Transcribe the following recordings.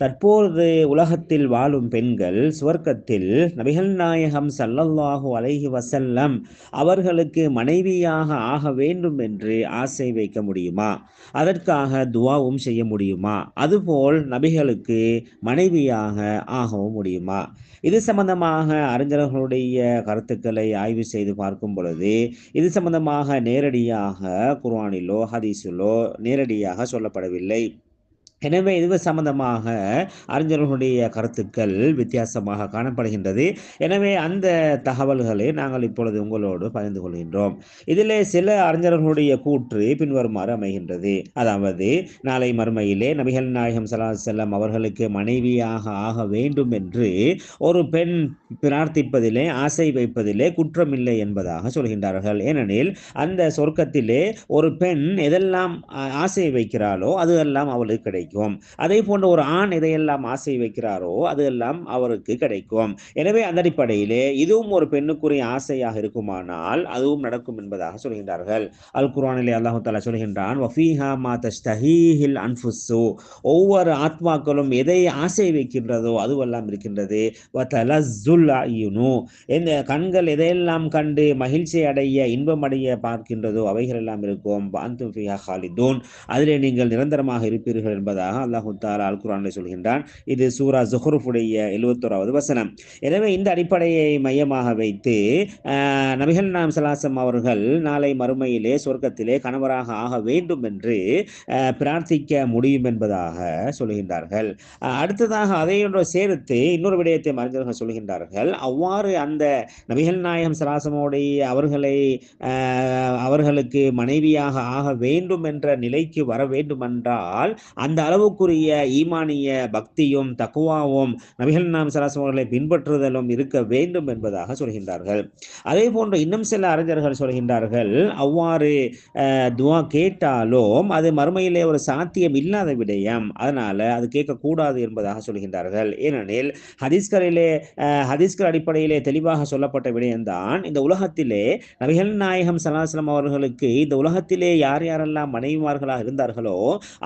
தற்போது உலகத்தில் வாழும் பெண்கள் சுவர்க்கத்தில் நபிகள் நாயகம் சல்லல்லாஹு அலைஹி வசல்லம் அவர்களுக்கு மனைவியாக ஆக வேண்டும் என்று ஆசை வைக்க முடியுமா? அதற்காக துவாவும் செய்ய முடியுமா? அதுபோல் நபிகளுக்கு மனைவியாக ஆகவும் முடியுமா? இது சம்பந்தமாக அறிஞர்களுடைய கருத்துக்களை ஆய்வு செய்து பார்க்கும் பொழுது இது சம்பந்தமாக நேரடியாக குர்ஆனிலோ ஹதீஸிலோ நேரடியாக சொல்லப்படவில்லை. எனவே இது சம்பந்தமாக அறிஞர்களுடைய கருத்துக்கள் வித்தியாசமாக காணப்படுகின்றது. எனவே அந்த தகவல்களை நாங்கள் இப்பொழுது உங்களோடு பகிர்ந்து கொள்கின்றோம். இதிலே சில அறிஞர்களுடைய கூற்று பின்வருமாறு அமைகின்றது. அதாவது நாளை மறுமையிலே நபிகள் நாயகம் சலா செல்லம் அவர்களுக்கு மனைவியாக ஆக வேண்டும் என்று ஒரு பெண் பிரார்த்திப்பதிலே ஆசை வைப்பதிலே குற்றமில்லை என்பதாக சொல்கின்றார்கள். ஏனெனில் அந்த சொர்க்கத்திலே ஒரு பெண் எதெல்லாம் ஆசை வைக்கிறாளோ அதுவெல்லாம் அவளுக்கு கிடைக்கும். அதே போன்ற ஒரு ஆண் எதையெல்லாம் ஆசை வைக்கிறாரோ அதெல்லாம் அவருக்கு கிடைக்கும். எனவே அந்த அடிப்படையிலே இதுவும் ஒரு பெண்ணுக்குரிய ஆசையாக இருக்குமானால் அதுவும் நடக்கும் என்பதாக சொல்கின்றார்கள். அல் குர்ஆனிலே அல்லாஹு தாலா சொல்கின்றான் ஒவ்வொரு ஆத்மாக்களும் எதை ஆசை வைக்கின்றதோ அதுவெல்லாம் இருக்கின்றது. இந்த கண்கள் எதையெல்லாம் கண்டு மகிழ்ச்சி அடைய இன்பம் அடைய பார்க்கின்றதோ அவைகள் எல்லாம் இருக்கும் அதிலே நீங்கள் நிரந்தரமாக இருப்பீர்கள் என்பதாக அல்லாஹு தாலா அல் குரானில் சொல்கின்றான். இது சூரா ஜுஹருஃபுடைய எழுபத்தோராவது வசனம். எனவே இந்த அடிப்படையை மையமாக வைத்து நபிகள் நாம் சலாசம் அவர்கள் நாளை மறுமையிலே சொர்க்கத்திலே கணவராக ஆக வேண்டும் என்று பிரார்த்திக்க முடியும் என்பதாக சொல்கின்றார்கள். அடுத்ததாக அதையொன்று சேர்த்து இன்னொரு விடயத்தை அறிஞர்கள் சொல்கின்றார்கள். அவ்வாறு அந்த நபிகள் நாயகம் சலாசமோடைய அவர்களை அவர்களுக்கு மனைவியாக ஆக வேண்டும் என்ற நிலைக்கு வர வேண்டுமென்றால் அந்த அளவுக்குரிய ஈமானிய பக்தியும் தக்குவாவும் நபிகள் நாம் சராசமர்களை பின்பற்றுதலும் இருக்க வேண்டும் என்பதாக சொல்கின்றார்கள். அதே போன்று இன்னும் சில அறிஞர்கள் சொல்கின்றார்கள் அவ்வாறு துவா கேட்டாலும் அது மறுமையிலே ஒரு சாத்தியம் இல்லாத விடயம். அதனால அது கேட்கக்கூடாது என்பதாக சொல்கின்றார்கள். ஏனெனில் ஹதீஸ்கரிலே ஹதீஸ்கர் அடிப்படையிலே தெளிவாக சொல்லப்பட்ட விடயம்தான் இந்த உலகத்திலே நபிகள் நாயகம் சலாசலம் அவர்களுக்கு இந்த உலகத்திலே யார் யாரெல்லாம் மனைவிமார்களாக இருந்தார்களோ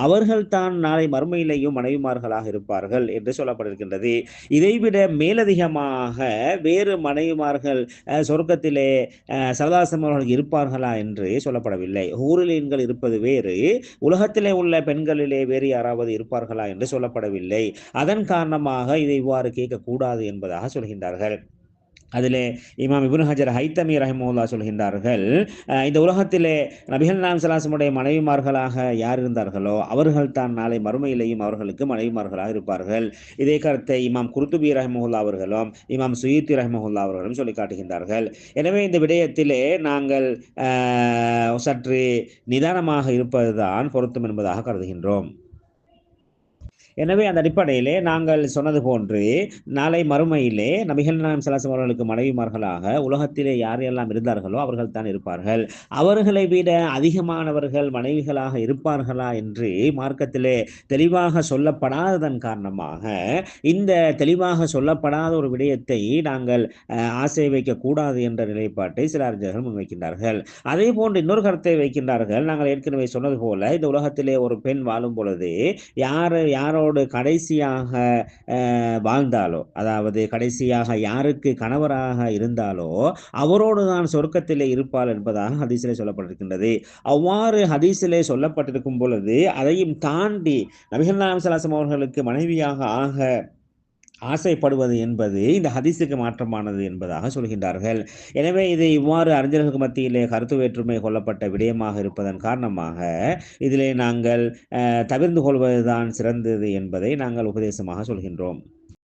அவர்கள் தான் நாளை மறுமையிலேயும் மனைவிமார்களாக இருப்பார்கள் என்று சொல்லப்பட்டிருக்கின்றது. இதைவிட மேலதிகமாக வேறு மனைவிமார்கள் சொர்க்கத்திலே சரதாசம் அவர்கள் இருப்பார்களா என்று சொல்லப்படவில்லை. ஊரிலீன்கள் இருப்பது வேறு உலகத்திலே உள்ள பெண்களிலே வேறு யாராவது இருப்பார்களா என்று சொல்லப்படவில்லை. அதன் காரணமாக இதை இவ்வாறு கேட்கக்கூடாது என்பதாக சொல்கின்றார்கள். அதிலே இமாம் இபுன் ஹஜர் ஹைத்தமி ரஹிமுல்லா சொல்கின்றார்கள் இந்த உலகத்திலே நபிகள் நாம் சலாசமுடைய மனைவிமார்களாக யார் இருந்தார்களோ அவர்கள் தான் நாளை மறுமையிலேயும் அவர்களுக்கு மனைவிமார்களாக இருப்பார்கள். இதே கருத்தை இமாம் குருத்துபி ரஹமுல்லா அவர்களும் இமாம் சுயீத்தி ரஹமுல்லா அவர்களும் சொல்லி காட்டுகின்றார்கள். எனவே இந்த விடயத்திலே நாங்கள் சற்று நிதானமாக இருப்பதுதான் பொருத்தம் என்பதாக கருதுகின்றோம். எனவே அந்த அடிப்படையிலே நாங்கள் சொன்னது போன்று நாளை மறுமையிலே நபிகள் நாயம் சலாசம் அவர்களுக்கு மனைவிமார்களாக உலகத்திலே யார் எல்லாம் இருந்தார்களோ அவர்கள் தான் இருப்பார்கள். அவர்களை விட அதிகமானவர்கள் மனைவிகளாக இருப்பார்களா என்று மார்க்கத்திலே தெளிவாக சொல்லப்படாததன் காரணமாக இந்த தெளிவாக சொல்லப்படாத ஒரு விடயத்தை நாங்கள் ஆசை வைக்கக்கூடாது என்ற நிலைப்பாட்டை சில அறிஞர்கள் முன்வைக்கின்றார்கள். அதே போன்று இன்னொரு கருத்தை வைக்கின்றார்கள். நாங்கள் ஏற்கனவே சொன்னது போல இந்த உலகத்திலே ஒரு பெண் வாழும் பொழுது யார் யாரோடு கடைசியாக வாழ்ந்தாலோ அதாவது கடைசியாக யாருக்கு கணவராக இருந்தாலோ அவரோடு தான் சொர்க்கத்திலே இருப்பாள் என்பதாக ஹதீஸிலே சொல்லப்பட்டிருக்கின்றது. அவ்வாறு ஹதீஸிலே சொல்லப்பட்டிருக்கும் பொழுது அதையும் தாண்டி நபிகள் நாயம் சலாசம் அவர்களுக்கு மனைவியாக ஆக ஆசைப்படுவது என்பது இந்த ஹதீஸுக்கு மாற்றமானது என்பதாக சொல்கின்றார்கள். எனவே இது இவ்வாறு அறிஞர்களுக்கு மத்தியிலே கருத்து வேற்றுமை கொள்ளப்பட்ட விடயமாக இருப்பதன் காரணமாக இதிலே நாங்கள் தவிர்ந்து கொள்வதுதான் சிறந்தது என்பதை நாங்கள் உபதேசமாக சொல்கின்றோம்.